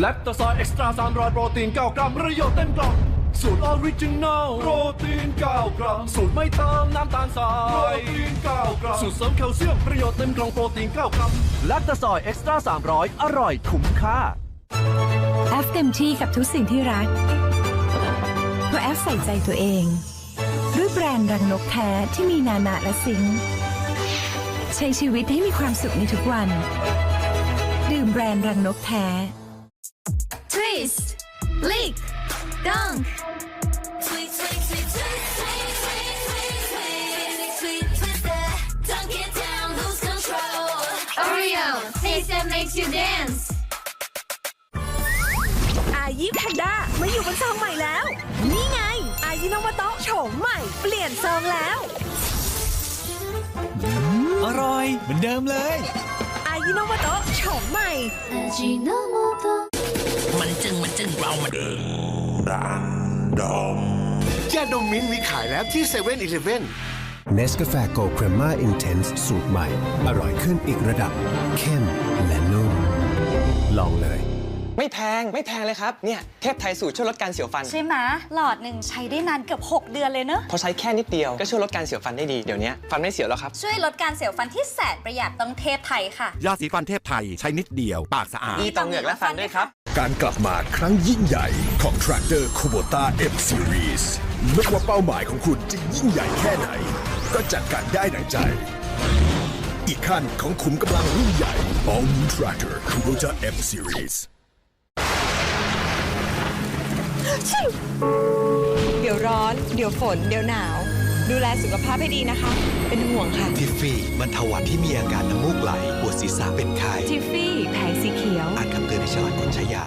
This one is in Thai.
แลคตาซอยเอ็กซ์ตร้า300โปรตีน9กรัมประโยชน์เต็มกล่องสูตรออริจินัลโปรตีน9กรัม สูตรไม่เติมน้ำตาลทรายโปรตีน9กรัม สูตรเสริมแคลเซียมประโยชน์เต็มกล่องโปรตีน9กรัมแลคตาซอยเอ็กซ์ตร้า300อร่อยคุ้มค่าแอฟเต็มที่กับทุกสิ่งที่รักเพราะแอฟใส่ใจตัวเอง ด้วยแบรนด์รังนกแท้ที่มีนานาและซิงค์ใช้ชีวิตให้มีความสุขในทุกวัน ดื่มแบรนด์รังนกแท้ Twist Lick Dunk อายีแพนด้ามาอยู่บนซองใหม่แล้ว นี่ไง อายินนมาโตะโฉมใหม่ เปลี่ยนซองแล้ว อร่อยเหมือนเดิมเลย อายินนมาโตะโฉมใหม่อ จึงมันจึงเรามันยาดมมิ้นท์มีขายแล้วที่7 e เ e ่ e อเนสกาแฟโกลด์เครมม่าอินเทนส์สูตรใหม่ อร่อยขึ้นอีกระดับ เข้มและนุ่ม ลองเลย ไม่แพงไม่แพงเลยครับ เนี่ย เทพไทยสูตรช่วยลดการเสียวฟัน ใช่ไหมหลอดหนึ่งใช้ได้นานเกือบ 6 เดือนเลยเนอะพอใช้แค่นิดเดียวก็ช่วยลดการเสียวฟันได้ดีเดี๋ยวนี้ฟันไม่เสียวแล้วครับ ช่วยลดการเสียวฟันที่แสนประหยัดต้องเทพไทยค่ะ ยาสีฟันเทพไทยใช้นิดเดียวปากสะอาดดีต่อเหงือกและฟันด้วยครับ การกลับมาครั้งยิ่งใหญ่ของ Tractor Kubota M Series ไม่ว่าเป้าหมายของคุณจะยิ่งใหญ่แค่ไหน ก็จัดการได้ดังใจ อีกขั้นของขุมกำลังรุ่นใหญ่ All New Tractor Kubota M Series เดี๋ยวร้อน เดี๋ยวฝน เดี๋ยวหนาว ดูแลสุขภาพให้ดีนะคะ เป็นห่วงค่ะ ทิฟฟี่บรรเทาหวัดที่มีอาการน้ำมูกไหล ปวดศีรษะเป็นไข้ ทิฟฟี่แผงสีเขียวอ่า Sangat.